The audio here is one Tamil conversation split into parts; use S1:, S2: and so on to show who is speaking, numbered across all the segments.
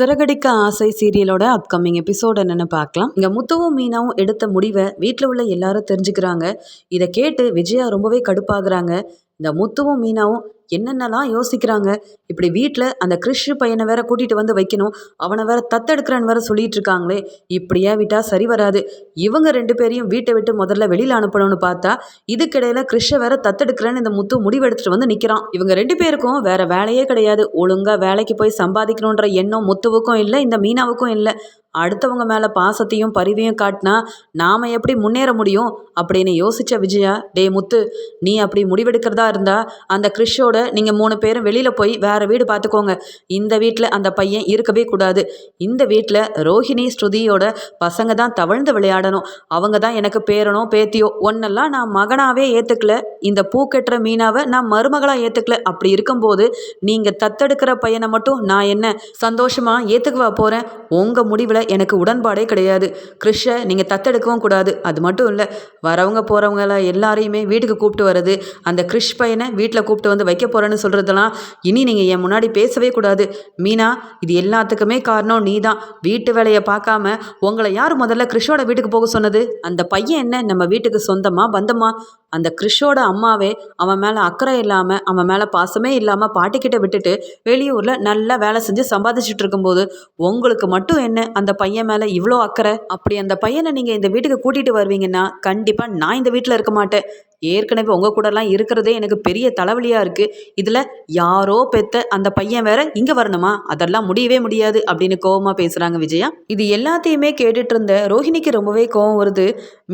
S1: சிறகடிக்க ஆசை சீரியலோட அப்கமிங் எபிசோட் என்னன்னு பார்க்கலாம். இங்க முத்துவும் மீனாவும் எடுத்த முடிவை வீட்டில் உள்ள எல்லாரும் தெரிஞ்சுக்கிறாங்க. இதை கேட்டு விஜயா ரொம்பவே கடுப்பாகுறாங்க. இந்த முத்துவும் மீனாவும் என்னென்னலாம் யோசிக்கிறாங்க? இப்படி வீட்டில் அந்த கிறிஷ் பையனை வேற கூட்டிட்டு வந்து வைக்கணும். அவனை வேற தத்தெடுக்கிறேன்னு வேற சொல்லிட்டு இருக்காங்களே. இப்படியே விட்டா சரி வராது. இவங்க ரெண்டு பேரையும் வீட்டை விட்டு முதல்ல வெளியில் அனுப்பணும்னு பார்த்தா இதுக்கிடையில கிறிஷை வேற தத்தெடுக்கிறேன்னு இந்த முத்து முடிவெடுத்துட்டு வந்து நிற்கிறான் இவங்க ரெண்டு பேருக்கும் வேற வேலையே கிடையாது. ஒழுங்கா வேலைக்கு போய் சம்பாதிக்கணுன்ற எண்ணம் முத்துவுக்கும் இல்லை இந்த மீனாவுக்கும் இல்லை. அடுத்தவங்க மேலே பாசத்தையும் பரிவையும் காட்டினா நாம் எப்படி முன்னேற முடியும் அப்படின்னு யோசிச்ச விஜயா டே முத்து நீ அப்படி முடிவெடுக்கிறதா இருந்தா அந்த கிறிஷோட நீங்கள் மூணு பேரும் வெளியில் போய் வேற வீடு பார்த்துக்கோங்க இந்த வீட்டில் அந்த பையன் இருக்கவே கூடாது. இந்த வீட்டில் ரோஹிணி ஸ்ருதியோட பசங்க தான் தவழ்ந்து விளையாடணும். அவங்க தான் எனக்கு பேரனோ பேத்தியோ ஒன்னெல்லாம் நான் மகனாவே ஏற்றுக்கல இந்த பூ கட்டுற மீனாவை நான் மருமகளாக ஏற்றுக்கல அப்படி இருக்கும்போது நீங்கள் தத்தெடுக்கிற பையனை மட்டும் நான் என்ன சந்தோஷமாக ஏற்றுக்குவா போகிறேன் உங்கள் முடிவில் எனக்கு உடன்பாடே கிடையாது. கிறிஷை நீங்கள் தத்தெடுக்கவும் கூடாது. அது மட்டும் இல்லை வரவங்க போகிறவங்கள எல்லாரையுமே வீட்டுக்கு கூப்பிட்டு வர்றது அந்த கிறிஷ் பையனை வீட்டில் கூப்பிட்டு வந்து வைக்க போகிறேன்னு சொல்கிறதெல்லாம் இனி நீங்கள் என் முன்னாடி பேசவே கூடாது. மீனா இது எல்லாத்துக்குமே காரணம் நீ தான் வீட்டு வேலையை பார்க்காம உங்களை யார் முதல்ல கிறிஷோட வீட்டுக்கு போக சொன்னது? அந்த பையன் என்ன நம்ம வீட்டுக்கு சொந்தமா பந்தமா? அந்த கிறிஷோட அம்மாவே அவன் மேலே அக்கறை இல்லாமல் அவன் மேலே பாசமே இல்லாமல் பாட்டிக்கிட்ட விட்டுட்டு வெளியூரில் நல்லா வேலை செஞ்சு சம்பாதிச்சுட்டு இருக்கும்போது உங்களுக்கு மட்டும் என்ன? அந்த பையன் மேலே இவ்வளோ அக்கறை? அப்படி அந்த பையனை நீங்கள் இந்த வீட்டுக்கு கூட்டிகிட்டு வருவீங்கன்னா கண்டிப்பாக நான் இந்த வீட்டில் இருக்க மாட்டேன். ஏற்கனவே உங்கள் கூடலாம் இருக்கிறதே எனக்கு பெரிய தலைவலியாக இருக்குது இதில் யாரோ பெத்த அந்த பையன் வேற இங்கே வரணுமா? அதெல்லாம் முடியவே முடியாது அப்படின்னு கோவமாக பேசுகிறாங்க விஜயா. இது எல்லாத்தையுமே கேட்டுட்டு இருந்த ரோஹிணிக்கு ரொம்பவே கோவம் வருது.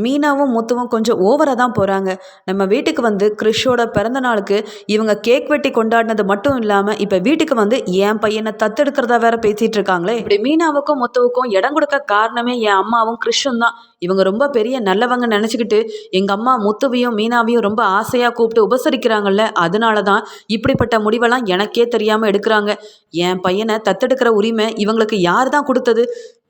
S1: மீனாவும் முத்துவும் கொஞ்சம் ஓவராக தான் போகிறாங்க நம்ம வீட்டுக்கு வந்து கிறிஷோட பிறந்த நாளுக்கு இவங்க கேக் வெட்டி கொண்டாடினது மட்டும் இல்லாமல் இப்போ வீட்டுக்கு வந்து என் பையனை தத்தெடுக்கிறதா வேற பேசிகிட்டு இருக்காங்களே. இப்படி மீனாவுக்கும் முத்துவுக்கும் இடம் கொடுக்க காரணமே என் அம்மாவும் கிறிஷும் தான். இவங்க ரொம்ப பெரிய நல்லவங்க நினச்சிக்கிட்டு எங்கள் அம்மா முத்துவையும் மீனாவையும் ரொம்ப ஆசையாக கூப்பிட்டு உபசரிக்கிறாங்கல்ல அதனால தான் இப்படிப்பட்ட முடிவெல்லாம் எனக்கே தெரியாமல் எடுக்கிறாங்க. என் பையனை தத்தெடுக்கிற உரிமை இவங்களுக்கு யார் தான் கொடுத்தது?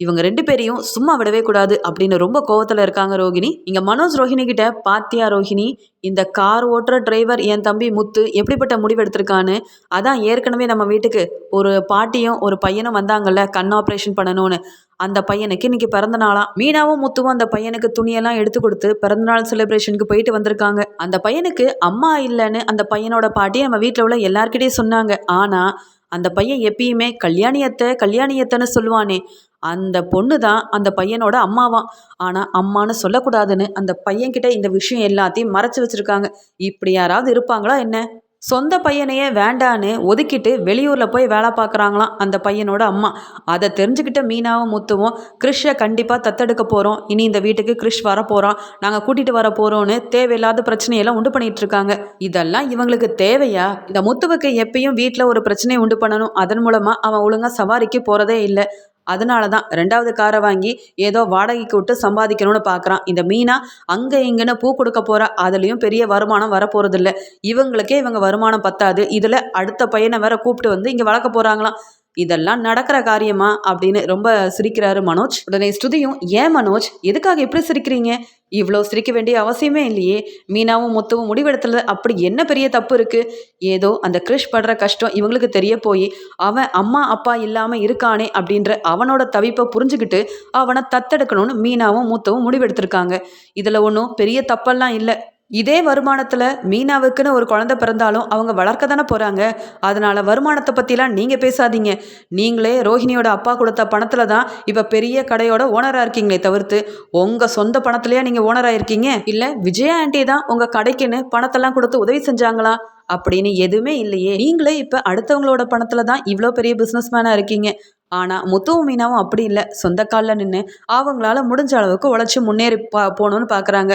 S1: இவங்க ரெண்டு பேரையும் சும்மா விடவே கூடாது அப்படின்னு ரொம்ப கோவத்தில் இருக்காங்க ரோகிணி. இங்கே மனோஜ் ரோஹிணி கிட்ட பாத்தியா ரோஹிணி இந்த கார் ஓட்டுற டிரைவர் என் தம்பி முத்து எப்படிப்பட்ட முடிவு எடுத்திருக்கான்னு? அதான் ஏற்கனவே நம்ம வீட்டுக்கு ஒரு பாட்டியும் ஒரு பையனும் வந்தாங்கல்ல கண் ஆப்ரேஷன் பண்ணணும்னு. அந்த பையனுக்கு இன்னைக்கு பிறந்த நாளாம் மீனாவும் முத்துவும் அந்த பையனுக்கு துணியெல்லாம் எடுத்து கொடுத்து பிறந்தநாள் செலிப்ரேஷனுக்கு போயிட்டு வந்திருக்காங்க. அந்த பையனுக்கு அம்மா இல்லைன்னு அந்த பையனோட பாட்டி நம்ம வீட்டில் உள்ள எல்லார்கிட்டயும் சொன்னாங்க. ஆனால் அந்த பையன் எப்பயுமே கல்யாணியத்தை கல்யாணியத்தைன்னு சொல்லுவானே. அந்த பொண்ணு தான் அந்த பையனோட அம்மாவான் ஆனால் அம்மான்னு சொல்லக்கூடாதுன்னு அந்த பையன்கிட்ட இந்த விஷயம் எல்லாத்தையும் மறைச்சு வச்சுருக்காங்க. இப்படி யாராவது இருப்பாங்களா என்ன? சொந்த பையனையே வேண்டான்னு ஒதுக்கிட்டு வெளியூரில் போய் வேலை பார்க்குறாங்களாம் அந்த பையனோட அம்மா. அதை தெரிஞ்சுக்கிட்ட மீனாவும் முத்துவும் கிறிஷை கண்டிப்பாக தத்தெடுக்க போகிறோம் இனி இந்த வீட்டுக்கு கிறிஷ் வர போகிறோம் நாங்கள் கூட்டிகிட்டு வர போகிறோன்னு தேவையில்லாத பிரச்சனையெல்லாம் உண்டு பண்ணிகிட்ருக்காங்க இருக்காங்க இதெல்லாம் இவங்களுக்கு தேவையா? இந்த முத்துவுக்கு எப்பயும் வீட்டில் ஒரு பிரச்சனையை உண்டு பண்ணணும். அதன் மூலமாக அவன் ஒழுங்காக சவாரிக்கு போகிறதே இல்லை. அதனால தான் ரெண்டாவது காரை வாங்கி ஏதோ வாடகைக்கு விட்டு சம்பாதிக்கணும்னு பார்க்குறான் இந்த மீனா அங்கே இங்கேன்னு பூ கொடுக்க போகிறா அதுலேயும் பெரிய வருமானம் வரப்போகிறதில்ல இவங்களுக்கே இவங்க வருமானம் பத்தாது. இதில் அடுத்த பையனை வேற கூப்பிட்டு வந்து இங்கே வளர்க்க போகிறாங்களாம் இதெல்லாம் நடக்கிற காரியமா? அப்படின்னு ரொம்ப சிரிக்கிறாரு மனோஜ். உடனே ஸ்ருதியும் ஏன் மனோஜ்? எதுக்காக எப்படி சிரிக்கிறீங்க? இவ்வளோ சிரிக்க வேண்டிய அவசியமே இல்லையே. மீனாவும் முத்துவும் முடிவெடுத்துல அப்படி என்ன பெரிய தப்பு இருக்கு? ஏதோ அந்த கிறிஷ் படுற கஷ்டம் இவங்களுக்கு தெரிய போய் அவன் அம்மா அப்பா இல்லாமல் இருக்கானே அப்படின்ற அவனோட தவிப்பை புரிஞ்சுக்கிட்டு அவனை தத்தெடுக்கணும்னு மீனாவும் முத்தவும் முடிவெடுத்திருக்காங்க. இதில் ஒன்றும் பெரிய தப்பெல்லாம் இல்லை. இதே வருமானத்தில் மீனாவுக்குன்னு ஒரு குழந்தை பிறந்தாலும் அவங்க வளர்க்க தானே போகிறாங்க அதனால் வருமானத்தை பற்றிலாம் நீங்கள் பேசாதீங்க. நீங்களே ரோஹிணியோட அப்பா கொடுத்த பணத்தில் தான் இப்போ பெரிய கடையோட ஓனராக இருக்கீங்களே தவிர்த்து உங்கள் சொந்த பணத்துலையா நீங்கள் ஓனராக இருக்கீங்க? இல்லை விஜயா ஆண்டி தான் உங்கள் கடைக்குன்னு பணத்தெல்லாம் கொடுத்து உதவி செஞ்சாங்களா? அப்படின்னு எதுவுமே இல்லையே. நீங்களே இப்போ அடுத்தவங்களோட பணத்தில் தான் இவ்வளோ பெரிய பிஸ்னஸ் மேனாக இருக்கீங்க. ஆனால் முத்துவும் மீனாவும் அப்படி இல்லை. சொந்த காலில் நின்று அவங்களால முடிஞ்ச அளவுக்கு உழைச்சி முன்னேறி பா போகணுன்னு பார்க்குறாங்க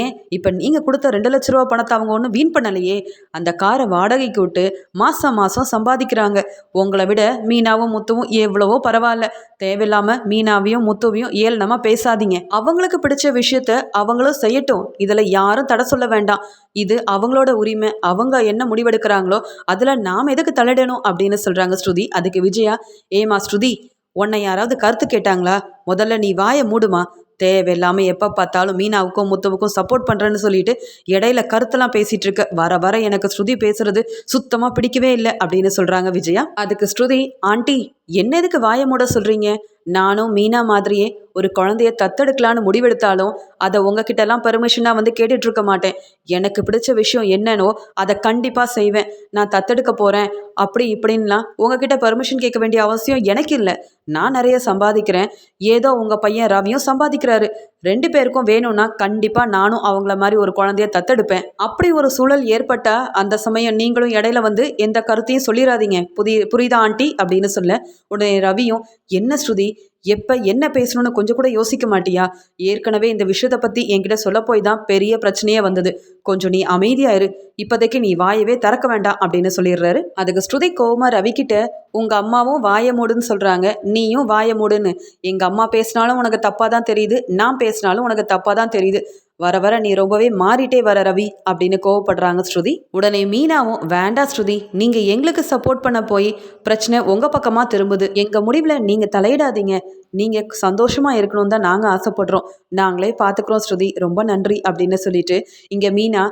S1: ஏன்? இப்போ நீங்கள் கொடுத்த ரெண்டு லட்ச ரூபா பணத்தை அவங்க ஒன்றும் வீண் பண்ணலையே? அந்த காரை வாடகைக்கு விட்டு மாதம் மாதம் சம்பாதிக்கிறாங்க. உங்களை விட மீனாவும் முத்துவும் எவ்வளவோ பரவாயில்ல. தேவையில்லாமல் மீனாவையும் முத்துவையும் ஏளனமாக பேசாதீங்க. அவங்களுக்கு பிடிச்ச விஷயத்த அவங்களும் செய்யட்டும். இதில் யாரும் தடை சொல்ல வேண்டாம். இது அவங்களோட உரிமை. அவங்க என்ன முடிவெடுக்கிறாங்களோ அதில் நாம் எதுக்கு தலையிடணும் அப்படின்னு சொல்கிறாங்க ஸ்ருதி. அதுக்கு விஜயா ஏமா ஸ்ருதி உன்னை யாராவது கருத்து கேட்டாங்களா? முதல்ல நீ வாயை மூடுமா? தேவையில்லாமல் எப்போ பார்த்தாலும் மீனாவுக்கும் முத்துவுக்கும் சப்போர்ட் பண்ணுறேன்னு சொல்லிட்டு இடையில கருத்தெல்லாம் பேசிகிட்டு இருக்க வர வர எனக்கு ஸ்ருதி பேசுறது சுத்தமாக பிடிக்கவே இல்லை அப்படின்னு சொல்கிறாங்க விஜயா. அதுக்கு ஸ்ருதி ஆண்டி என்ன எதுக்கு வாயை மூட சொல்கிறீங்க நானும் மீனா மாதிரியே ஒரு குழந்தைய தத்தெடுக்கலான்னு முடிவெடுத்தாலும் அதை உங்ககிட்டலாம் பெர்மிஷனாக வந்து கேட்டுட்டு இருக்க மாட்டேன். எனக்கு பிடிச்ச விஷயம் என்னன்னோ அதை கண்டிப்பாக செய்வேன். நான் தத்தெடுக்க போகிறேன் அப்படி இப்படின்லாம் உங்ககிட்ட பெர்மிஷன் கேட்க வேண்டிய அவசியம் எனக்கு இல்லை. நான் நிறைய சம்பாதிக்கிறேன். ஏதோ உங்கள் பையன் ரவியும் சம்பாதிக்கிறாரு. ரெண்டு பேருக்கும் வேணும்னா கண்டிப்பாக நானும் அவங்கள மாதிரி ஒரு குழந்தைய தத்தெடுப்பேன். அப்படி ஒரு சூழல் ஏற்பட்டா அந்த சமயம் நீங்களும் இடையில வந்து எந்த கருத்தையும் சொல்லிடாதீங்க புதிய புரியுதா ஆண்டி? அப்படின்னு சொல்ல உடனே ரவியும் என்ன ஸ்ருதி? எப்போ என்ன பேசணும்னு கொஞ்சம் கூட யோசிக்க மாட்டியா? ஏற்கனவே இந்த விஷயத்தை பற்றி என்கிட்ட சொல்ல போய் தான் பெரிய பிரச்சனையே வந்தது. கொஞ்சம் நீ அமைதியாயிரு. இப்போதைக்கு நீ வாயவே திறக்க வேண்டாம் அப்படின்னு சொல்லிடுறாரு. அதுக்கு ஸ்ருதி கோமா ரவிக்கிட்ட உங்க அம்மாவும் வாய மூடுன்னு சொல்றாங்க. நீயும் வாய மூடுன்னு. எங்க அம்மா பேசினாலும் உனக்கு தப்பா தான் தெரியுது. நான் பேசினாலும் உனக்கு தப்பா தான் தெரியுது. வர வர நீ ரொம்பவே மாறிட்டே வர ரவி அப்படின்னு கோவப்படுறாங்க ஸ்ருதி. உடனே மீனாவும் வேண்டாம் ஸ்ருதி நீங்க எங்களுக்கு சப்போர்ட் பண்ண போய் பிரச்சனை உங்க பக்கமா திரும்புது. எங்க முடிவுல நீங்க தலையிடாதீங்க. நீங்க சந்தோஷமா இருக்கணும் தான் நாங்க ஆசைப்படுறோம். நாங்களே பாத்துக்கிறோம் ஸ்ருதி. ரொம்ப நன்றி அப்படின்னு சொல்லிட்டு இங்க மீனா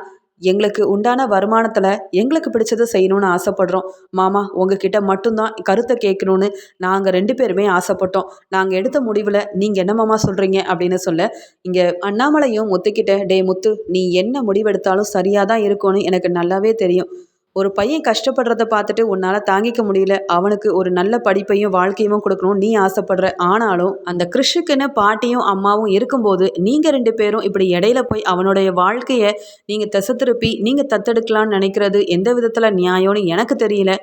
S1: எங்களுக்கு உண்டான வருமானத்தில் எங்களுக்கு பிடிச்சதை செய்யணும்னு ஆசைப்படுறோம். மாமா உங்ககிட்ட மட்டும்தான் கருத்தை கேட்கணும்னு நாங்கள் ரெண்டு பேருமே ஆசைப்பட்டோம். நாங்கள் எடுத்த முடிவில் நீங்கள் என்ன மாமா சொல்கிறீங்க அப்படின்னு சொல்ல இங்கே அண்ணாமலையும் முத்துக்கிட்ட டே முத்து நீ என்ன முடிவெடுத்தாலும் சரியாக தான் இருக்கும்னு எனக்கு நல்லாவே தெரியும். ஒரு பையன் கஷ்டப்படுறத பார்த்துட்டு உன்னால் தாங்கிக்க முடியல. அவனுக்கு ஒரு நல்ல படிப்பையும் வாழ்க்கையும் கொடுக்கணும் நீ ஆசைப்படுற. ஆனாலும் அந்த கிறிஷுக்குன்னு பாட்டியும் அம்மாவும் இருக்கும்போது நீங்கள் ரெண்டு பேரும் இப்படி இடையில போய் அவனுடைய வாழ்க்கையை நீங்கள் திசை திருப்பி நீங்கள் தத்தெடுக்கலான்னு நினைக்கிறது எந்த விதத்தில் நியாயம்னு எனக்கு தெரியல.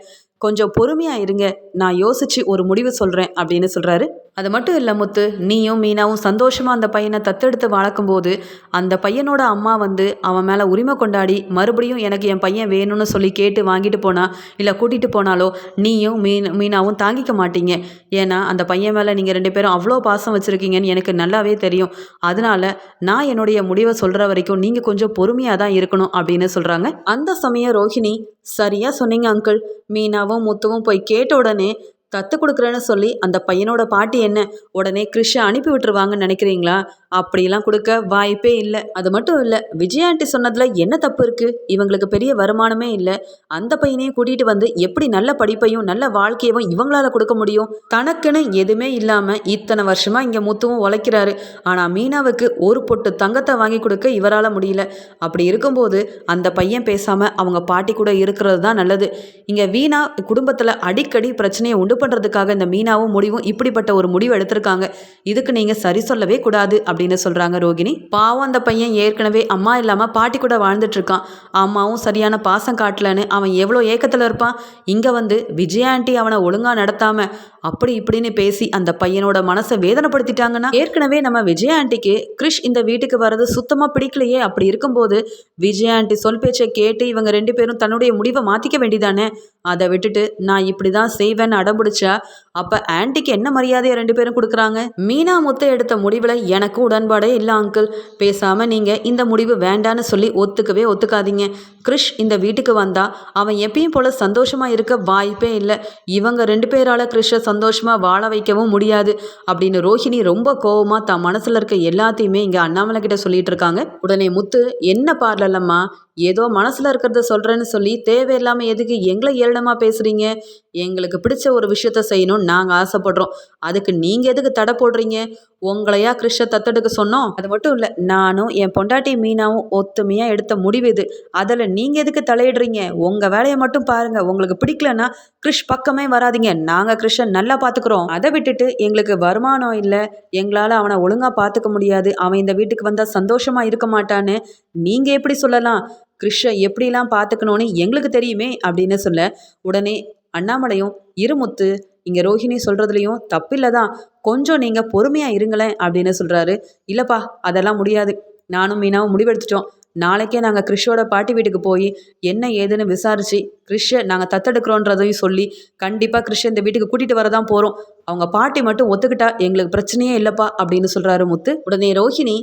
S1: கொஞ்சம் பொறுமையாக இருங்க. நான் யோசிச்சு ஒரு முடிவு சொல்கிறேன் அப்படின்னு சொல்கிறாரு அது மட்டும் இல்லை முத்து நீயும் மீனாவும் சந்தோஷமாக அந்த பையனை தத்தெடுத்து வளர்க்கும்போது அந்த பையனோட அம்மா வந்து அவன் மேலே உரிமை கொண்டாடி மறுபடியும் எனக்கு என் பையன் வேணும்னு சொல்லி கேட்டு வாங்கிட்டு போனா இல்லை கூட்டிகிட்டு போனாலோ நீயும் மீன் மீனாவும் தாங்கிக்க மாட்டீங்க. ஏன்னா அந்த பையன் மேலே நீங்கள் ரெண்டு பேரும் அவ்வளோ பாசம் வச்சுருக்கீங்கன்னு எனக்கு நல்லாவே தெரியும். அதனால நான் என்னுடைய முடிவை சொல்கிற வரைக்கும் நீங்கள் கொஞ்சம் பொறுமையாக தான் இருக்கணும் அப்படின்னு சொல்கிறாங்க அந்த சமயம் ரோஹிணி சரியாக சொன்னீங்க அங்கிள். மீனா மீனாவும் முத்துவும் போய் கேட்ட உடனே தத்து கொடுக்குறேன்னு சொல்லி அந்த பையனோட பாட்டி என்ன உடனே கிறிஷை அனுப்பி விட்டுருவாங்கன்னு நினைக்கிறீங்களா? அப்படிலாம் கொடுக்க வாய்ப்பே இல்லை. அது மட்டும் இல்லை விஜயாண்டி சொன்னதில் என்ன தப்பு இருக்குது இவங்களுக்கு பெரிய வருமானமே இல்லை. அந்த பையனையும் கூட்டிகிட்டு வந்து எப்படி நல்ல படிப்பையும் நல்ல வாழ்க்கையவும் இவங்களால கொடுக்க முடியும்? தனக்குன்னு எதுவுமே இல்லாமல் இத்தனை வருஷமாக இங்கே முத்துவும் உழைக்கிறாரு. ஆனால் மீனாவுக்கு ஒரு பொட்டு தங்கத்தை வாங்கி கொடுக்க இவரால் முடியல. அப்படி இருக்கும்போது அந்த பையன் பேசாமல் அவங்க பாட்டி கூட இருக்கிறது தான் நல்லது. இங்கே வீணா குடும்பத்தில் அடிக்கடி பிரச்சனையை உண்டு பண்ணுறதுக்காக இந்த மீனாவும் முடிவும் இப்படிப்பட்ட ஒரு முடிவு எடுத்திருக்காங்க. இதுக்கு நீங்கள் சரி சொல்லவே கூடாது அப்படின்னு சொல்கிறாங்க ரோகிணி. பாவம் அந்த பையன் ஏற்கனவே அம்மா இல்லாமல் பாட்டி கூட வாழ்ந்துட்டு இருக்கான் அம்மாவும் சரியான பாசம் காட்டலன்னு அவன் எவ்வளோ ஏக்கத்தில் இருப்பான்? இங்கே வந்து விஜய் ஆண்டி அவனை ஒழுங்காக நடத்தாமல் அப்படி இப்படின்னு பேசி அந்த பையனோட மனசை வேதனைப்படுத்திட்டாங்கன்னா ஏற்கனவே நம்ம விஜய் ஆண்டிக்கு கிறிஷ் இந்த வீட்டுக்கு வர்றது சுத்தமாக பிடிக்கலையே. அப்படி இருக்கும்போது விஜய் ஆண்டி சொல் பேச்சை கேட்டு இவங்க ரெண்டு பேரும் தன்னுடைய முடிவை மாற்றிக்க வேண்டிதானே அதை விட்டுட்டு நான் இப்படி தான் செய்வேன்னு அடம்பிடிச்சா அப்போ ஆண்டிக்கு என்ன மரியாதையை ரெண்டு பேரும் கொடுக்குறாங்க? மீனா முத்தை எடுத்த முடிவில் எனக்கும் உடன்பாடே இல்லை அங்கிள் பேசாமல் நீங்கள் இந்த முடிவு வேண்டான்னு சொல்லி ஒத்துக்கவே ஒத்துக்காதீங்க. கிறிஷ் இந்த வீட்டுக்கு வந்தால் அவன் எப்பயும் போல் சந்தோஷமாக இருக்க வாய்ப்பே இல்லை. இவங்க ரெண்டு பேரால் கிறிஷை சந்தோஷமாக வாழ வைக்கவும் முடியாது. அப்படின்னு ரோஹிணி ரொம்ப கோவமாக தான் மனசில் இருக்க எல்லாத்தையுமே இங்கே அண்ணாமலை கிட்ட சொல்லிட்டு இருக்காங்க. உடனே முத்து என்ன பார்லல்லம்மா ஏதோ மனசில் இருக்கிறத சொல்கிறேன்னு சொல்லி தேவையில்லாமல் எதுக்கு எங்களை ஏளனமாக பேசுகிறீங்க எங்களுக்கு பிடிச்ச ஒரு விஷயத்த செய்யணும்னு நாங்கள் ஆசைப்படுறோம். அதுக்கு நீங்கள் எதுக்கு தடை போடுறீங்க? உங்களையா கிருஷ்ண தத்தெடுக்க சொன்னோம்? அது மட்டும் இல்லை நானும் என் பொண்டாட்டி மீனாவும் ஒத்துமையாக எடுத்த முடிவு இது. அதில் நீங்கள் எதுக்கு தலையிடுறீங்க? உங்கள் வேலையை மட்டும் பாருங்கள் உங்களுக்கு பிடிக்கலன்னா கிறிஷ் பக்கமே வராதிங்க. நாங்கள் கிருஷ்ணன் நல்லா பார்த்துக்குறோம் அதை விட்டுட்டு எங்களுக்கு வருமானம் இல்லை. எங்களால் அவனை ஒழுங்காக பார்த்துக்க முடியாது. அவன் இந்த வீட்டுக்கு வந்தால் சந்தோஷமாக இருக்க மாட்டான்னு நீங்கள் எப்படி சொல்லலாம்? கிருஷ்ண எப்படிலாம் பார்த்துக்கணும்னு எங்களுக்கு தெரியுமே அப்படின்னு சொல்ல உடனே அண்ணாமலையும் இருமுத்து இங்கே ரோஹிணி சொல்கிறதுலையும் தப்பில்லை தான் கொஞ்சம் நீங்கள் பொறுமையாக இருங்களேன் அப்படின்னு சொல்கிறாரு இல்லைப்பா அதெல்லாம் முடியாது. நானும் மீனாவும் முடிவெடுத்துட்டோம். நாளைக்கே நாங்கள் கிறிஷோட பாட்டி வீட்டுக்கு போய் என்ன ஏதுன்னு விசாரித்து கிறிஷை நாங்கள் தத்தெடுக்கிறோன்றதையும் சொல்லி கண்டிப்பாக கிறிஷ இந்த வீட்டுக்கு கூட்டிகிட்டு வர தான் போகிறோம் அவங்க பாட்டி மட்டும் ஒத்துக்கிட்டா எங்களுக்கு பிரச்சனையே இல்லைப்பா அப்படின்னு சொல்கிறாரு முத்து. உடனே ரோஹிணி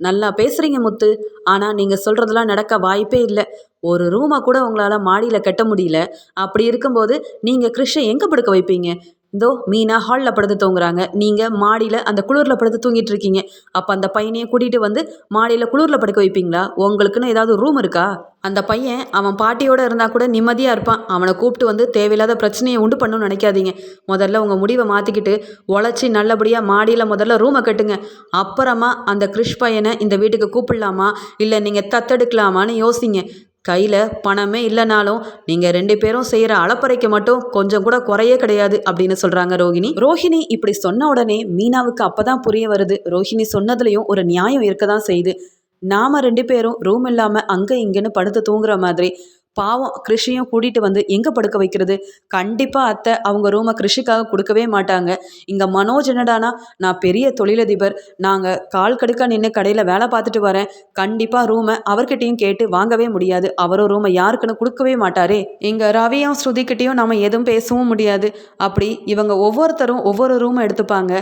S1: நல்லா பேசுகிறீங்க முத்து. ஆனால் நீங்கள் சொல்கிறதெல்லாம் நடக்க வாய்ப்பே இல்லை. ஒரு ரூமை கூட உங்களால் மாடியில் கட்ட முடியல. அப்படி இருக்கும்போது நீங்கள் கிறிஷை எங்கே படுக்க வைப்பீங்க? இதோ மீனா ஹாலில் படுத்து தூங்குறாங்க. நீங்கள் மாடியில் அந்த குளிரில் படுத்து தூங்கிட்டு இருக்கீங்க. அப்போ அந்த பையனையும் கூட்டிகிட்டு வந்து மாடியில் குளிரில் படுக்க வைப்பீங்களா? உங்களுக்குன்னு ஏதாவது ரூம் இருக்கா? அந்த பையன் அவன் பாட்டியோடு இருந்தால் கூட நிம்மதியாக இருப்பான். அவனை கூப்பிட்டு வந்து தேவையில்லாத பிரச்சனையை உண்டு பண்ணணும்னு நினைக்காதீங்க. முதல்ல உங்கள் முடிவை மாற்றிக்கிட்டு உழைச்சி நல்லபடியாக மாடியில் முதல்ல ரூமை கட்டுங்க. அப்புறமா அந்த கிறிஷ் பையனை இந்த வீட்டுக்கு கூப்பிடலாமா? இல்லை நீங்கள் தத்தெடுக்கலாமான்னு யோசிங்க. கையில் பணமே இல்லைனாலும் நீங்கள் ரெண்டு பேரும் செய்கிற அளப்பறைக்கு மட்டும் கொஞ்சம் கூட குறையே கிடையாது அப்படின்னு சொல்கிறாங்க ரோஹிணி. ரோஹிணி இப்படி சொன்ன உடனே மீனாவுக்கு அப்போ தான் புரிய வருது. ரோஹிணி சொன்னதுலேயும் ஒரு நியாயம் இருக்க தான் செய்யுது. நாம் ரெண்டு பேரும் ரூம் இல்லாமல் அங்கே இங்கேன்னு படுத்து தூங்குற மாதிரி. பாவம் கிருஷியும் கூட்டிகிட்டு வந்து எங்கே படுக்க வைக்கிறது? கண்டிப்பாக அத்தை அவங்க ரூமை கிருஷிக்காக கொடுக்கவே மாட்டாங்க. இங்கே மனோஜ் என்னடானா நான் பெரிய தொழிலதிபர். நாங்கள் கால் கடுக்க நின்று கடையில் வேலை பார்த்துட்டு வரேன். கண்டிப்பாக ரூமை அவர்கிட்டையும் கேட்டு வாங்கவே முடியாது. அவரும் ரூமை யாருக்குன்னு கொடுக்கவே மாட்டாரே. இங்கே ரவியும் ஸ்ருதிக்கிட்டேயும் நம்ம எதுவும் பேசவும் முடியாது. அப்படி இவங்க ஒவ்வொருத்தரும் ஒவ்வொரு ரூமை எடுத்துப்பாங்க.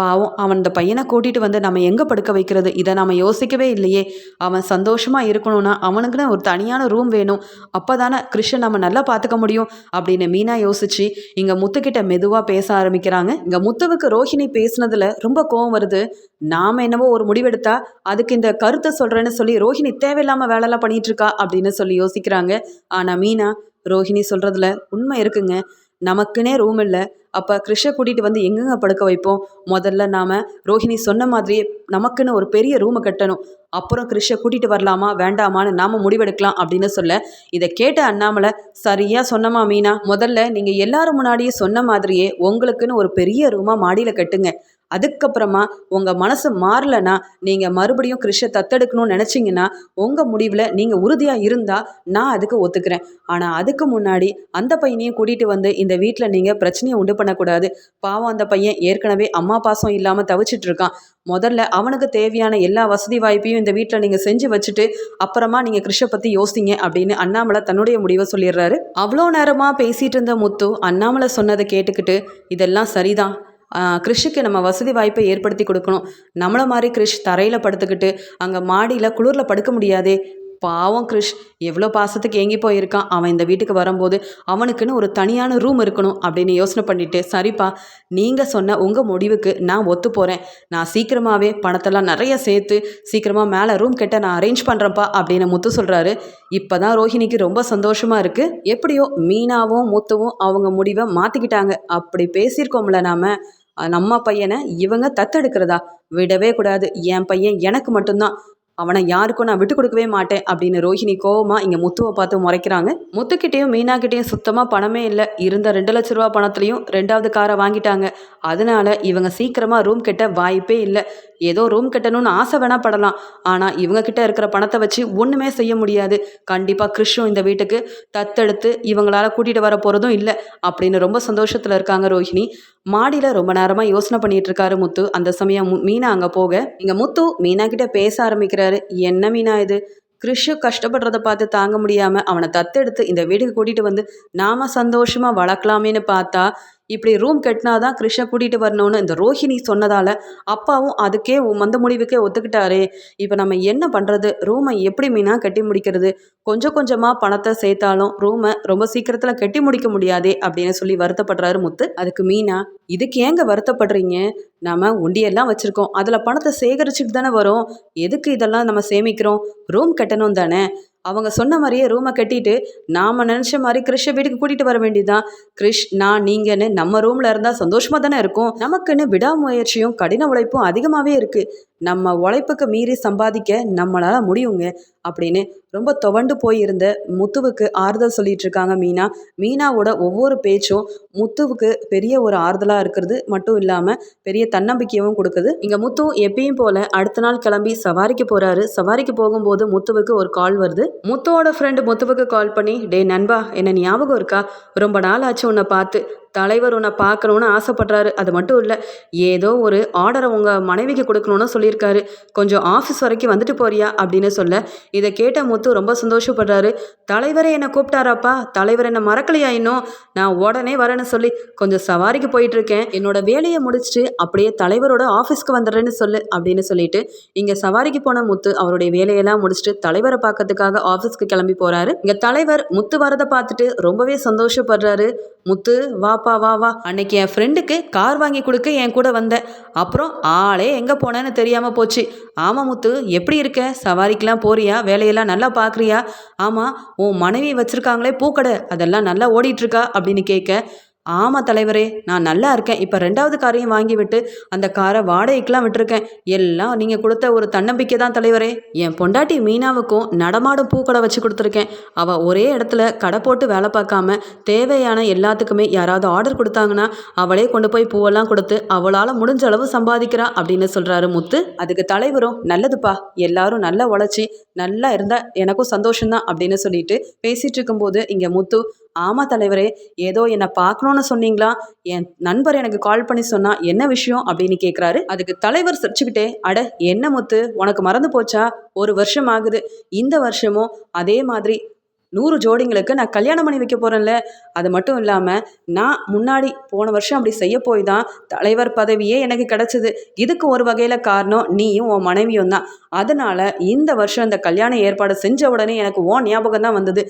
S1: பாவம் அவன் இந்த பையனை கூட்டிகிட்டு வந்து நம்ம எங்கே படுக்க வைக்கிறது? இதை நம்ம யோசிக்கவே இல்லையே. அவன் சந்தோஷமாக இருக்கணும்னா அவனுக்குன்னு ஒரு தனியான ரூம் வேணும். அப்போ தானே கிருஷ்ணன் நம்ம நல்லா பார்த்துக்க முடியும் அப்படின்னு மீனா யோசிச்சு இங்கே முத்துக்கிட்ட மெதுவாக பேச ஆரம்பிக்கிறாங்க. இங்கே முத்துவுக்கு ரோஹிணி பேசுனதில் ரொம்ப கோவம் வருது. நாம் என்னவோ ஒரு முடிவெடுத்தா அதுக்கு இந்த கருத்தை சொல்கிறேன்னு சொல்லி ரோஹிணி தேவையில்லாமல் வேலைலாம் பண்ணிகிட்ருக்கா அப்படின்னு சொல்லி யோசிக்கிறாங்க. ஆனால் மீனா ரோஹிணி சொல்கிறதுல உண்மை இருக்குங்க. நமக்குன்னே ரூம் இல்லை. அப்போ கிருஷை கூட்டிகிட்டு வந்து எங்கெங்க படுக்க வைப்போம்? முதல்ல நாம் ரோஹிணி சொன்ன மாதிரியே நமக்குன்னு ஒரு பெரிய ரூமை கட்டணும். அப்புறம் கிருஷை கூட்டிகிட்டு வரலாமா? வேண்டாமான்னு நாம் முடிவெடுக்கலாம் அப்படின்னு சொல்ல இதை கேட்ட அண்ணாமலை சரியாக சொன்னமா மீனா. முதல்ல நீங்கள் எல்லாரும் முன்னாடியே சொன்ன மாதிரியே உங்களுக்குன்னு ஒரு பெரிய ரூமாக மாடியில் கட்டுங்க. அதுக்கப்புறமா உங்கள் மனசு மாறலைன்னா நீங்கள் மறுபடியும் கிருஷை தத்தெடுக்கணும்னு நினச்சிங்கன்னா உங்கள் முடிவில் நீங்கள் உறுதியாக இருந்தால் நான் அதுக்கு ஒத்துக்கிறேன். ஆனால் அதுக்கு முன்னாடி அந்த பையனையும் கூட்டிகிட்டு வந்து இந்த வீட்டில் நீங்கள் பிரச்சனையை உண்டு பண்ணக்கூடாது. பாவம் அந்த பையன் ஏற்கனவே அம்மா பாசம் இல்லாமல் தவிச்சிட்டு இருக்கான். முதல்ல அவனுக்கு தேவையான எல்லா வசதி வாய்ப்பையும் இந்த வீட்டில் நீங்கள் செஞ்சு வச்சுட்டு அப்புறமா நீங்கள் கிருஷை பற்றி யோசிங்க அப்படின்னு அண்ணாமலை தன்னுடைய முடிவை சொல்லிடுறாரு. அவ்வளோ நேரமாக பேசிகிட்டு இருந்த முத்து அண்ணாமலை சொன்னதை கேட்டுக்கிட்டு இதெல்லாம் சரிதான். கிறிஷுக்கு நம்ம வசதி வாய்ப்பை ஏற்படுத்தி கொடுக்கணும். நம்மளை மாதிரி கிறிஷ் தரையில் படுத்துக்கிட்டு அங்கே மாடியில் குளிரில் படுக்க முடியாதே. பாவம் கிருஷ். எவ்வளோ பாசத்துக்கு ஏங்கி போயிருக்கான். அவன் இந்த வீட்டுக்கு வரும்போது அவனுக்குன்னு ஒரு தனியான ரூம் இருக்கணும் அப்படின்னு யோசனை பண்ணிட்டு சரிப்பா நீங்கள் சொன்ன உங்கள் முடிவுக்கு நான் ஒத்து போகிறேன் நான் சீக்கிரமாகவே பணத்தெல்லாம் நிறைய சேர்த்து சீக்கிரமாக மேலே ரூம் கெட்ட நான் அரேஞ்ச் பண்ணுறேன்ப்பா அப்படின்னு முத்து சொல்கிறாரு இப்போ தான் ரோஹிணிக்கு ரொம்ப சந்தோஷமாக இருக்குது எப்படியோ மீனாவும் முத்துவும் அவங்க முடிவை மாற்றிக்கிட்டாங்க அப்படி பேசியிருக்கோம்ல நாம். நம்ம பையனை இவங்க தத்தெடுக்கிறதா? விடவே கூடாது. என் பையன் எனக்கு மட்டும்தான். அவனை யாருக்கும் நான் விட்டு கொடுக்கவே மாட்டேன் அப்படின்னு ரோஹிணி கோவமா இங்கே முத்துவை பார்த்து முறைக்கிறாங்க. முத்துக்கிட்டேயும் மீனாக்கிட்டேயும் சுத்தமாக பணமே இல்லை. இருந்த ரெண்டு லட்ச ரூபா பணத்துலையும் ரெண்டாவது காரை வாங்கிட்டாங்க. அதனால இவங்க சீக்கிரமாக ரூம் கட்ட வாய்ப்பே இல்லை. ஏதோ ரூம் கட்டணும்னு ஆசை வேணா படலாம். ஆனால் இவங்க கிட்ட இருக்கிற பணத்தை வச்சு ஒன்றுமே செய்ய முடியாது. கண்டிப்பாக கிருஷ்ணும் இந்த வீட்டுக்கு தத்தெடுத்து இவங்களால கூட்டிகிட்டு வர போகிறதும் இல்லை. அப்படின்னு ரொம்ப சந்தோஷத்தில் இருக்காங்க ரோஹிணி. மாடியில் ரொம்ப நேரமாக யோசனை பண்ணிட்டு இருக்காரு முத்து. அந்த சமயம் மீனா அங்கே போக இங்கே முத்து மீனா கிட்ட பேச ஆரம்பிக்கிறாரு. என்ன மீனா இது? கிறிஷு கஷ்டப்படுறத பார்த்து தாங்க முடியாமல் அவனை தத்தெடுத்து இந்த வீட்டுக்கு கூட்டிகிட்டு வந்து நாம் சந்தோஷமாக வளர்க்கலாமேன்னு பார்த்தா இப்படி ரூம் கட்டினா தான் கிருஷ்ண கூட்டிகிட்டு வரணும்னு இந்த ரோஹிணி சொன்னதால் அப்பாவும் அதுக்கே மந்த முடிவுக்கே ஒத்துக்கிட்டாரே. இப்போ நம்ம என்ன பண்ணுறது ரூமை எப்படி மீனாக கட்டி முடிக்கிறது? கொஞ்சம் கொஞ்சமாக பணத்தை சேர்த்தாலும் ரூமை ரொம்ப சீக்கிரத்தில் கட்டி முடிக்க முடியாதே அப்படின்னு சொல்லி வருத்தப்படுறாரு முத்து. அதுக்கு மீனா இதுக்கு ஏங்க வருத்தப்படுறீங்க? நம்ம உண்டியெல்லாம் வச்சுருக்கோம். அதில் பணத்தை சேகரிச்சுட்டு தானே வரும். எதுக்கு இதெல்லாம் நம்ம சேமிக்கிறோம்? ரூம் கட்டணும் தானே. அவங்க சொன்ன மாதிரியே ரூமை கட்டிட்டு நாம் நினச்ச மாதிரி கிறிஷை வீட்டுக்கு கூட்டிகிட்டு வர வேண்டியதுதான். கிறிஷ் நான் நீங்கன்னு நம்ம ரூமில் இருந்தால் சந்தோஷமாக தானே இருக்கும். நமக்குன்னு விடாமுயற்சியும் கடின உழைப்பும் அதிகமாகவே இருக்குது நம்ம உழைப்புக்கு மீறி சம்பாதிக்க நம்மளால் முடியுங்க அப்படின்னு ரொம்ப துவண்டு போயிருந்த முத்துவுக்கு ஆறுதல் சொல்லிட்டு இருக்காங்க மீனா. மீனாவோட ஒவ்வொரு பேச்சும் முத்துவுக்கு பெரிய ஒரு ஆறுதலாக இருக்கிறது மட்டும் இல்லாமல் பெரிய தன்னம்பிக்கையும் கொடுக்குது. இங்கே முத்து எப்பயும் போல் அடுத்த நாள் கிளம்பி சவாரிக்கு போகிறாரு சவாரிக்கு போகும்போது முத்துவுக்கு ஒரு கால் வருது. முத்துவோட ஃப்ரெண்டு முத்துவுக்கு கால் பண்ணி டே நண்பா என்ன ஞாபகம் இருக்கா? ரொம்ப நாள் ஆச்சு உன்னை பார்த்து. தலைவர் உன்னை பார்க்கணுன்னு ஆசைப்படுறாரு. அது மட்டும் இல்லை ஏதோ ஒரு ஆர்டரை உங்கள் மனைவிக்கு கொடுக்கணுன்னு சொல்லியிருக்காரு. கொஞ்சம் ஆஃபீஸ் வரைக்கும் வந்துட்டு போறியா அப்படின்னு சொல்ல இதை கேட்ட முத்து ரொம்ப சந்தோஷப்படுறாரு. தலைவரை என்னை கூப்பிட்டாராப்பா. தலைவர் என்னை மறக்கலையா இன்னும்? நான் உடனே வரேன்னு சொல்லி கொஞ்சம் சவாரிக்கு போயிட்டுருக்கேன். என்னோட வேலையை முடிச்சுட்டு அப்படியே தலைவரோட ஆஃபீஸ்க்கு வந்துடுறேன்னு சொல்லு அப்படின்னு சொல்லிட்டு இங்கே சவாரிக்கு போன முத்து அவருடைய வேலையெல்லாம் முடிச்சுட்டு தலைவரை பார்க்கறதுக்காக ஆஃபீஸ்க்கு கிளம்பி போகிறாரு இங்கே தலைவர் முத்து வரதை பார்த்துட்டு ரொம்பவே சந்தோஷப்படுறாரு. முத்து வாப்பா வா வா. அன்னைக்கு என் ஃப்ரெண்டுக்கு கார் வாங்கி கொடுக்க என் கூட வந்த. அப்புறம் ஆளே எங்கே போனேன்னு தெரியாமல் போச்சு. ஆமாம் முத்து எப்படி இருக்க? சவாரிக்கெலாம் போறியா? வேலையெல்லாம் நல்லா பார்க்குறியா ஆமாம் உன் மனைவி வச்சுருக்காங்களே பூக்கடை. அதெல்லாம் நல்லா ஓடிட்டுருக்கா அப்படின்னு கேட்க ஆமாம் தலைவரே நான் நல்லா இருக்கேன். இப்போ ரெண்டாவது காரையும் வாங்கி விட்டு அந்த காரை வாடகைக்கெலாம் விட்டுருக்கேன். எல்லாம் நீங்கள் கொடுத்த ஒரு தன்னம்பிக்கை தான் தலைவரே. என் பொண்டாட்டி மீனாவுக்கும் நடமாடும் பூக்கடை வச்சு கொடுத்துருக்கேன். அவள் ஒரே இடத்துல கடை போட்டு வேலை பார்க்காம தேவையான எல்லாத்துக்குமே யாராவது ஆர்டர் கொடுத்தாங்கன்னா அவளே கொண்டு போய் பூவெல்லாம் கொடுத்து அவளால் முடிஞ்ச அளவு சம்பாதிக்கிறா அப்படின்னு சொல்கிறாரு முத்து. அதுக்கு தலைவரும் நல்லதுப்பா. எல்லாரும் நல்லா உழைச்சி நல்லா இருந்தால் எனக்கும் சந்தோஷம்தான் அப்படின்னு சொல்லிட்டு பேசிகிட்டு இருக்கும்போது இங்கே முத்து ஆமாம் தலைவரே ஏதோ என்னை பார்க்கணுன்னு சொன்னீங்களா? என் நண்பர் எனக்கு கால் பண்ணி சொன்னா என்ன விஷயம்? அப்படின்னு கேட்குறாரு அதுக்கு தலைவர் சிரிச்சுக்கிட்டே அட என்ன முத்து? உனக்கு மறந்து போச்சா? ஒரு வருஷம் ஆகுது. இந்த வருஷமும் அதே மாதிரி நூறு ஜோடிங்களுக்கு நான் கல்யாணம் பண்ணி வைக்க போகிறேன்ல அது மட்டும் இல்லாமல் நான் முன்னாடி போன வருஷம் அப்படி செய்ய போய் தான் தலைவர் பதவியே எனக்கு கிடச்சிது. இதுக்கு ஒரு வகையில் காரணம் நீயும் உன் மனைவியும் தான். அதனால் இந்த வருஷம் இந்த கல்யாண ஏற்பாடு செஞ்ச உடனே எனக்கு ஓன் ஞாபகம் தான் வந்தது.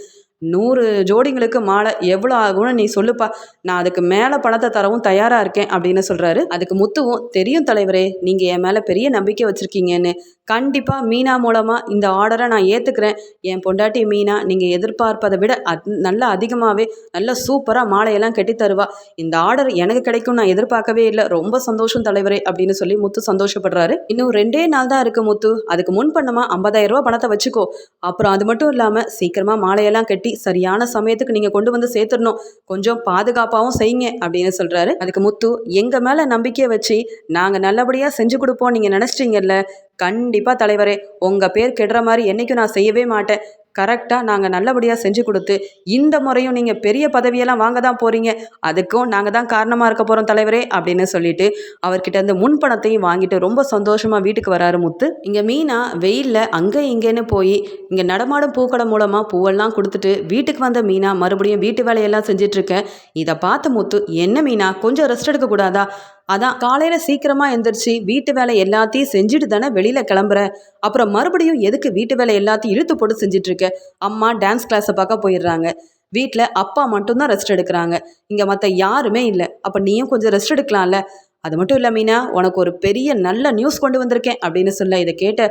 S1: நூறு ஜோடிங்களுக்கு மாலை எவ்வளோ ஆகும்னு நீ சொல்லுப்பா. நான் அதுக்கு மேலே பணத்தை தரவும் தயாராக இருக்கேன் அப்படின்னு சொல்கிறாரு அதுக்கு முத்துவும் தெரியும் தலைவரே நீங்கள் என் மேலே பெரிய நம்பிக்கை வச்சுருக்கீங்கன்னு. கண்டிப்பாக மீனா மூலமாக இந்த ஆர்டரை நான் ஏற்றுக்கிறேன் என் பொண்டாட்டி மீனா நீங்கள் எதிர்பார்ப்பதை விட அத் நல்லா அதிகமாகவே நல்லா சூப்பராக மாலையெல்லாம் கட்டி தருவா. இந்த ஆர்டர் எனக்கு கிடைக்கும் நான் எதிர்பார்க்கவே இல்லை. ரொம்ப சந்தோஷம் தலைவரே அப்படின்னு சொல்லி முத்து சந்தோஷப்படுறாரு. இன்னும் ரெண்டே நாள் தான் இருக்குது முத்து. அதுக்கு முன் பண்ணமா ஐம்பதாயிரம் ரூபா பணத்தை வச்சுக்கோ. அப்புறம் அது மட்டும் இல்லாமல் சீக்கிரமாக மாலையெல்லாம் கட்டி சரியான சமயத்துக்கு நீங்கள் கொண்டு வந்து சேர்த்துடணும். கொஞ்சம் பாதுகாப்பாகவும் செய்யுங்க அப்படின்னு சொல்கிறாரு அதுக்கு முத்து எங்கள் மேலே நம்பிக்கையை வச்சு நாங்கள் நல்லபடியாக செஞ்சு கொடுப்போம் நீங்கள் நினச்சிட்டீங்கல்ல கண்டிப்பாக தலைவரே உங்கள் பேர் கெடுற மாதிரி என்றைக்கும் நான் செய்யவே மாட்டேன். கரெக்டாக நாங்கள் நல்லபடியாக செஞ்சு கொடுத்து இந்த முறையும் நீங்கள் பெரிய பதவியெல்லாம் வாங்க தான் போகிறீங்க அதுக்கும் நாங்கள் தான் காரணமாக இருக்க போகிறோம் தலைவரே அப்படின்னு சொல்லிட்டு அவர்கிட்ட இருந்து முன் பணத்தையும் வாங்கிட்டு ரொம்ப சந்தோஷமாக வீட்டுக்கு வராரு முத்து. இங்கே மீனா வெயிலில் அங்கே இங்கேன்னு போய் இங்கே நடமாடும் பூக்கடை மூலமாக பூவெல்லாம் கொடுத்துட்டு வீட்டுக்கு வந்த மீனா மறுபடியும் வீட்டு வேலையெல்லாம் செஞ்சிட்ருக்கேன் இதை பார்த்த முத்து என்ன மீனா கொஞ்சம் ரெஸ்ட் எடுக்கக்கூடாதா? அதான் காலையில் சீக்கிரமாக எந்திரிச்சு வீட்டு வேலை எல்லாத்தையும் செஞ்சுட்டு தானே வெளியில் கிளம்புற? அப்புறம் மறுபடியும் எதுக்கு வீட்டு வேலை எல்லாத்தையும் இழுத்து போட்டு செஞ்சிட்ருக்க? அம்மா டான்ஸ் கிளாஸை பார்க்க போயிடுறாங்க. வீட்டில் அப்பா மட்டும்தான் ரெஸ்ட் எடுக்கிறாங்க. இங்கே மற்ற யாருமே இல்லை. அப்போ நீயும் கொஞ்சம் ரெஸ்ட் எடுக்கலாம்ல? அது மட்டும் இல்லை மீனா உனக்கு ஒரு பெரிய நல்ல நியூஸ் கொண்டு வந்திருக்கேன் அப்படின்னு சொல்ல இதை கேட்ட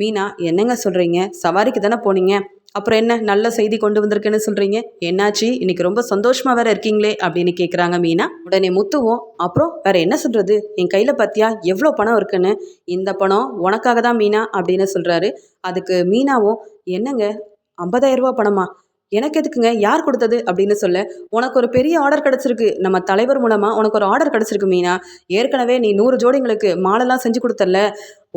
S1: மீனா என்னங்க சொல்கிறீங்க சவாரிக்கு தானே போனீங்க? அப்புறம் என்ன நல்ல செய்தி கொண்டு வந்திருக்கேன்னு சொல்கிறீங்க என்னாச்சு? இன்னைக்கு ரொம்ப சந்தோஷமா வேற இருக்கீங்களே அப்படின்னு கேட்குறாங்க மீனா. உடனே முத்துவோம் அப்புறம் வேற என்ன சொல்கிறது என் கையில் பார்த்தியா எவ்வளோ பணம் இருக்குன்னு? இந்த பணம் உனக்காக தான் மீனா அப்படின்னு சொல்கிறாரு அதுக்கு மீனாவும் என்னங்க? ஐம்பதாயிரம் ரூபா பணமா? எனக்கு எதுக்குங்க? யார் கொடுத்தது? அப்படின்னு சொல்ல உனக்கு ஒரு பெரிய ஆர்டர் கிடச்சிருக்கு. நம்ம தலைவர் மூலமாக உனக்கு ஒரு ஆர்டர் கிடச்சிருக்கு மீனா. ஏற்கனவே நீ நூறு ஜோடிங்களுக்கு மாலெல்லாம் செஞ்சு கொடுத்தல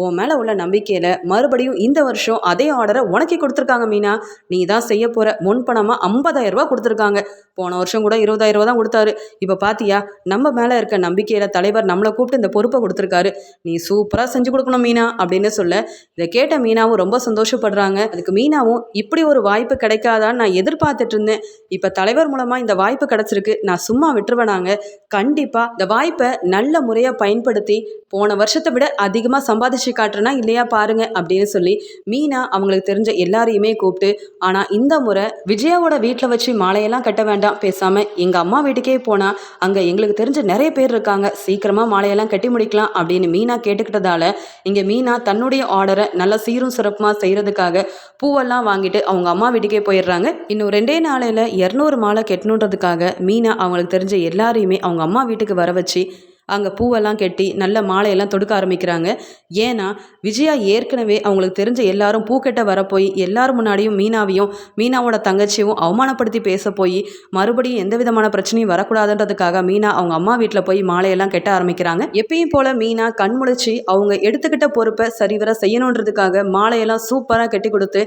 S1: உன் மேலே உள்ள நம்பிக்கையில் மறுபடியும் இந்த வருஷம் அதே ஆர்டரை உனக்கே கொடுத்துருக்காங்க மீனா. நீ தான் செய்ய போகிற முன் பணமாக ஐம்பதாயிரம் ரூபா கொடுத்துருக்காங்க. போன வருஷம் கூட இருபதாயிரம் ரூபா தான் கொடுத்தாரு. இப்போ பாத்தியா நம்ம மேலே இருக்க நம்பிக்கையில் தலைவர் நம்மளை கூப்பிட்டு இந்த பொறுப்பை கொடுத்துருக்காரு. நீ சூப்பராக செஞ்சு கொடுக்கணும் மீனா அப்படின்னு சொல்ல இதை கேட்ட மீனாவும் ரொம்ப சந்தோஷப்படுறாங்க. அதுக்கு மீனாவும் இப்படி ஒரு வாய்ப்பு கிடைக்காதான்னு நான் எதிர்பார்த்துட்டு இருந்தேன். இப்போ தலைவர் மூலமாக இந்த வாய்ப்பு கிடச்சிருக்கு. நான் சும்மா விட்டுருவேனாங்க கண்டிப்பாக இந்த வாய்ப்பை நல்ல முறையாக பயன்படுத்தி போன வருஷத்தை விட அதிகமாக சம்பாதிச்சு காட்டுறேன்னா இல்லையா பாருங்க அப்படின்னு சொல்லி மீனா அவங்களுக்கு தெரிஞ்ச எல்லாரையுமே கூப்பிட்டு ஆனால் இந்த முறை விஜயாவோட வீட்டில் வச்சு மாலையெல்லாம் கட்ட வேண்டாம். பேசாமல் எங்கள் அம்மா வீட்டுக்கே போனால் அங்கே எங்களுக்கு தெரிஞ்ச நிறைய பேர் இருக்காங்க. சீக்கிரமாக மாலையெல்லாம் கட்டி முடிக்கலாம். அப்படின்னு மீனா கேட்டுக்கிட்டதால இங்கே மீனா தன்னுடைய ஆர்டரை நல்லா சீரும் சிறப்புமாக செய்கிறதுக்காக பூவெல்லாம் வாங்கிட்டு அவங்க அம்மா வீட்டுக்கே போயிடுறாங்க. இன்னும் ரெண்டே நாளையில் இரநூறு மாலை கட்டணுன்றதுக்காக மீனா அவங்களுக்கு தெரிஞ்ச எல்லாரையுமே அவங்க அம்மா வீட்டுக்கு வர வச்சு அங்கே பூவெல்லாம் கட்டி நல்ல மாலையெல்லாம் தொடுக்க ஆரம்பிக்கிறாங்க. ஏன்னா விஜயா ஏற்கனவே அவங்களுக்கு தெரிஞ்ச எல்லாரும் பூக்கெட்ட வரப்போய் போய் எல்லாரும் முன்னாடியும் மீனாவையும் மீனாவோட தங்கச்சியும் அவமானப்படுத்தி பேச போய் மறுபடியும் எந்த விதமான பிரச்சனையும் வரக்கூடாதுன்றதுக்காக மீனா அவங்க அம்மா வீட்டில் போய் மாலையெல்லாம் கெட்ட ஆரம்பிக்கிறாங்க. எப்பயும் போல மீனா கண்முழிச்சு அவங்க எடுத்துக்கிட்ட பொறுப்பை சரிவர செய்யணுன்றதுக்காக மாலையெல்லாம் சூப்பராக கட்டி கொடுத்து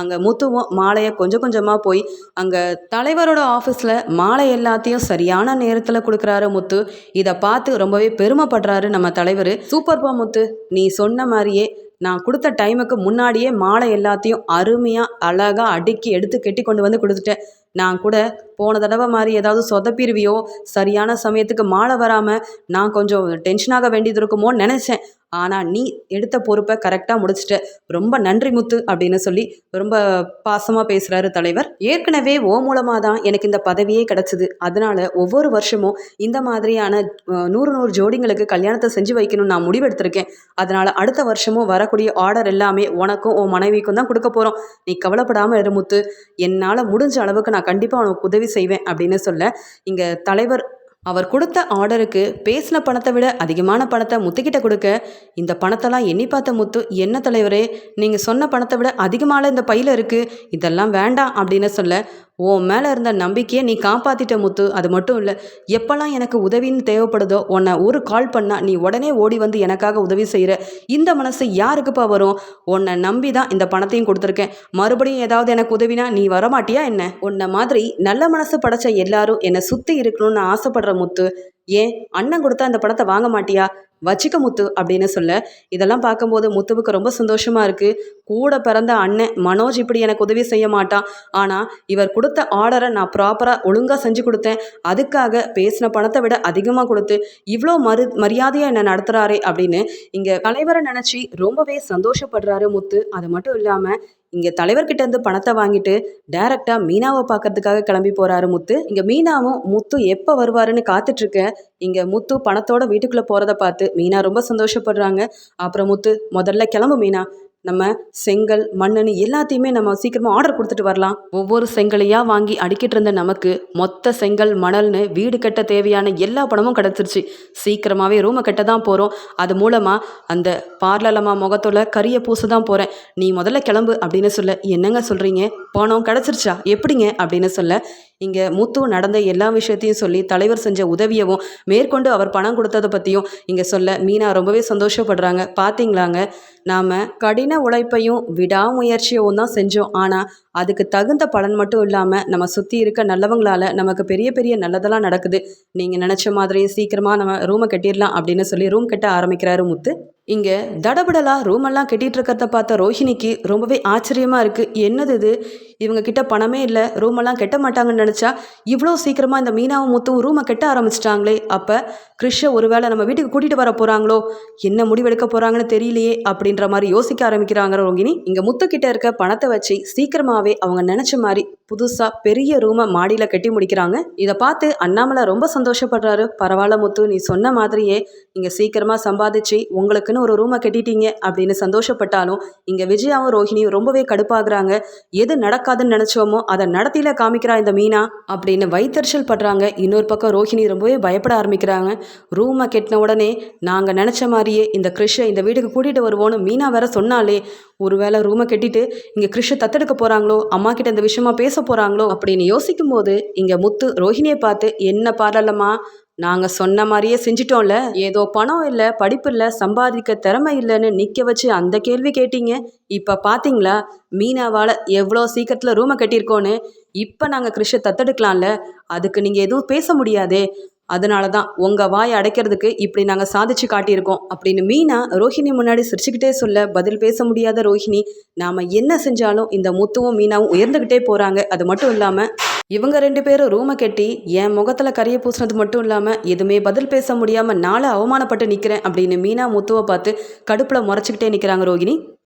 S1: அங்கே முத்துவும் மாலையை கொஞ்சம் கொஞ்சமாக போய் அங்கே தலைவரோட ஆஃபீஸில் மாலை எல்லாத்தையும் சரியான நேரத்தில் கொடுக்குறாரு முத்து. இதை பார்த்து ரொம்பவே பெருமைப்படுறாரு நம்ம தலைவர். சூப்பர்பா முத்து நீ சொன்ன மாதிரியே நான் கொடுத்த டைமுக்கு முன்னாடியே மாலை எல்லாத்தையும் அருமையாக அழகாக அடுக்கி எடுத்து கெட்டி கொண்டு வந்து கொடுத்துட்டேன். நான் கூட போன தடவை மாதிரி ஏதாவது சொதப்பிருவியோ சரியான சமயத்துக்கு மாலை வராமல் நான் கொஞ்சம் டென்ஷனாக வேண்டியது இருக்குமோன்னு நினச்சேன். ஆனால் நீ எடுத்த பொறுப்பை கரெக்டாக முடிச்சிட்ட ரொம்ப நன்றி முத்து அப்படின்னு சொல்லி ரொம்ப பாசமாக பேசுகிறாரு தலைவர். ஏற்கனவே ஓ மூலமாக தான் எனக்கு இந்த பதவியே கிடச்சிது. அதனால் ஒவ்வொரு வருஷமும் இந்த மாதிரியான நூறு நூறு ஜோடிங்களுக்கு கல்யாணத்தை செஞ்சு வைக்கணும்னு நான் முடிவெடுத்திருக்கேன். அதனால் அடுத்த வருஷமும் வரக்கூடிய ஆர்டர் எல்லாமே உனக்கும் உன் மனைவிக்கும் தான் கொடுக்க போகிறோம் நீ கவலைப்படாமல் இரு முத்து. என்னால் முடிஞ்ச அளவுக்கு நான் கண்டிப்பாக உனக்கு உதவி செய்வேன் அப்படின்னு சொல்ல இங்கே தலைவர் அவர் கொடுத்த ஆர்டருக்கு பேசின பணத்தை விட அதிகமான பணத்தை முத்துக்கிட்ட கொடுக்க இந்த பணத்தெல்லாம் எண்ணி பார்த்த முத்து என்ன தலைவரே நீங்கள் சொன்ன பணத்தை விட அதிகமான இந்த பையில் இருக்குது இதெல்லாம் வேண்டாம் அப்படின்னு சொல்ல உன் மேலே இருந்த நம்பிக்கையை நீ காப்பாற்றிட்ட முத்து அது மட்டும் இல்லை எப்போல்லாம் எனக்கு உதவின்னு தேவைப்படுதோ உன்னை ஒரு கால் பண்ணால் நீ உடனே ஓடி வந்து எனக்காக உதவி செய்கிற இந்த மனசு யாருக்குப்பா வரும்? உன்னை நம்பி தான் இந்த பணத்தையும் கொடுத்துருக்கேன் மறுபடியும் ஏதாவது எனக்கு உதவினா நீ வரமாட்டியா என்ன? உன்னை மாதிரி நல்ல மனசு படைச்ச எல்லாரும் என்னை சுற்றி இருக்கணும்னு ஆசைப்படுற முத்து. ஏன்? அண்ணன் கொடுத்தா அந்த பணத்தை வாங்க மாட்டியா? வச்சிக்க முத்து அப்படின்னு சொல்ல. இதெல்லாம் பார்க்கும்போது முத்துவுக்கு ரொம்ப சந்தோஷமா இருக்கு. கூட பிறந்த அண்ணன் மனோஜ் இப்படி எனக்கு உதவி செய்ய மாட்டான். ஆனால் இவர் கொடுத்த ஆர்டரை நான் ப்ராப்பராக ஒழுங்காக செஞ்சு கொடுத்தேன். அதுக்காக பேசின பணத்தை விட அதிகமாக கொடுத்து இவ்வளோ மறு மரியாதையாக என்னை நடத்துகிறாரே அப்படின்னு இங்கே தலைவரை நினச்சி ரொம்பவே சந்தோஷப்படுறாரு முத்து. அது மட்டும் இல்லாமல் இங்கே தலைவர்கிட்ட இருந்து பணத்தை வாங்கிட்டு டைரக்டாக மீனாவை பார்க்கறதுக்காக கிளம்பி போகிறாரு முத்து. இங்கே மீனாவும் முத்து எப்போ வருவாருன்னு காத்துட்ருக்க இங்கே முத்து பணத்தோட வீட்டுக்குள்ளே போகிறத பார்த்து மீனா ரொம்ப சந்தோஷப்படுறாங்க. அப்புறம் முத்து முதல்ல கிளம்பு மீனா. நம்ம செங்கல் மண்ணெண்ணு எல்லாத்தையுமே நம்ம சீக்கிரமாக ஆர்டர் கொடுத்துட்டு வரலாம். ஒவ்வொரு செங்கலையாக வாங்கி அடிக்கிட்டு இருந்த நமக்கு மொத்த செங்கல் மணல்னு வீடு கட்ட தேவையான எல்லா பணமும் கிடச்சிருச்சு. சீக்கிரமாகவே ரூமை கட்ட தான் போகிறோம் அது மூலமாக அந்த பார்லலம்மா முகத்தோட கரிய பூச தான் போகிறேன் நீ முதல்ல கிளம்பு அப்படின்னு சொல்ல என்னங்க சொல்கிறீங்க பணம் கிடச்சிருச்சா? எப்படிங்க? அப்படின்னு சொல்ல இங்கே முத்து நடந்த எல்லா விஷயத்தையும் சொல்லி தலைவர் செஞ்ச உதவியவும் மேற்கொண்டு அவர் பணம் கொடுத்ததை பற்றியும் இங்கே சொல்ல மீனா ரொம்பவே சந்தோஷப்படுறாங்க. பார்த்தீங்களாங்க நாம் கடின உழைப்பையும் விடாமுயற்சியவும் தான் செஞ்சோம். ஆனால் அதுக்கு தகுந்த பலன் மட்டும் இல்லாமல் நம்ம சுற்றி இருக்க நல்லவங்களால நமக்கு பெரிய பெரிய நல்லதெல்லாம் நடக்குது. நீங்கள் நினச்ச மாதிரி சீக்கிரமாக நம்ம ரூமை கட்டிடலாம் அப்படின்னு சொல்லி ரூம் கட்ட ஆரம்பிக்கிறாரு முத்து. இங்கே தடபடலாக ரூமெல்லாம் கட்டிகிட்டு இருக்கிறத பார்த்த ரோஹிணிக்கு ரொம்பவே ஆச்சரியமாக இருக்குது என்னது இது? இவங்க கிட்ட பணமே இல்லை ரூமெல்லாம் கட்ட மாட்டாங்கன்னு நினச்சா இவ்வளோ சீக்கிரமாக இந்த மீனாவும் முத்தும் ரூமை கட்ட ஆரம்பிச்சிட்டாங்களே. அப்போ கிறிஷை ஒருவேளை நம்ம வீட்டுக்கு கூட்டிகிட்டு வர போகிறாங்களோ என்ன முடிவெடுக்க போகிறாங்கன்னு தெரியலையே அப்படின்ற மாதிரி யோசிக்க ஆரம்பிக்கிறாங்க ரோகிணி இங்கே முத்துக்கிட்ட இருக்க பணத்தை வச்சு சீக்கிரமாக அவங்க நினச்ச மாதிரி புதுசாக பெரிய ரூமை மாடியில் கட்டி முடிக்கிறாங்க. இதை பார்த்து அண்ணாமலை ரொம்ப சந்தோஷப்படுறாரு. பரவாயில்ல முத்து நீ சொன்ன மாதிரியே நீங்கள் சீக்கிரமாக சம்பாதிச்சு உங்களுக்குன்னு ஒரு ரூமை கட்டிட்டீங்க அப்படின்னு சந்தோஷப்பட்டாலும் இங்கே விஜயாவும் ரோஹிணியும் ரொம்பவே கடுப்பாகிறாங்க. எது நடக்காதுன்னு நினச்சோமோ அதை நடத்தில காமிக்கிறா இந்த மீனா அப்படின்னு வைத்தறிச்சல் படுறாங்க. இன்னொரு பக்கம் ரோஹிணி ரொம்பவே பயப்பட ஆரம்பிக்கிறாங்க. ரூமை கட்டின உடனே நாங்கள் நினச்ச மாதிரியே இந்த கிருஷை இந்த வீட்டுக்கு கூட்டிகிட்டு வருவோன்னு மீனா வேற சொன்னாலே ஒருவேளை ரூமை கட்டிட்டு இங்கே கிருஷை தத்தெடுக்க போகிறாங்களோ அம்மா கிட்ட இந்த விஷயமா பேச போகிறாங்களோ அப்படின்னு யோசிக்கும் போது இங்கே முத்து ரோஹிணியை பார்த்து என்ன பாரலம்மா நாங்கள் சொன்ன மாதிரியே செஞ்சிட்டோம்ல. ஏதோ பணம் இல்லை படிப்பு இல்லை சம்பாதிக்க திறமை இல்லைன்னு நிற்க வச்சு அந்த கேள்வி கேட்டீங்க. இப்போ பார்த்தீங்களா மீனாவால் எவ்வளோ சீக்கிரத்தில் ரூமை கட்டியிருக்கோன்னு. இப்போ நாங்கள் கிறிஷை தத்தெடுக்கலாம்ல. அதுக்கு நீங்கள் எதுவும் பேச முடியாதே. அதனால தான் உங்கள் வாயை அடைக்கிறதுக்கு இப்படி நாங்கள் சாதிச்சு காட்டியிருக்கோம் அப்படின்னு மீனா ரோஹிணி முன்னாடி சிரிச்சுக்கிட்டே சொல்ல பதில் பேச முடியாத ரோஹிணி நாம் என்ன செஞ்சாலும் இந்த முத்துவும் மீனாவும் உயர்ந்துக்கிட்டே போகிறாங்க அது மட்டும் இல்லாமல் இவங்க ரெண்டு பேரும் ரூமை கட்டி என் முகத்தில் கரையை பூசினது மட்டும் இல்லாமல் எதுவுமே பதில் பேச முடியாமல் நாளை அவமானப்பட்டு நிற்கிறேன் அப்படின்னு மீனா முத்துவை பார்த்து கடுப்பில் முறைச்சிக்கிட்டே நிற்கிறாங்க ரோகிணி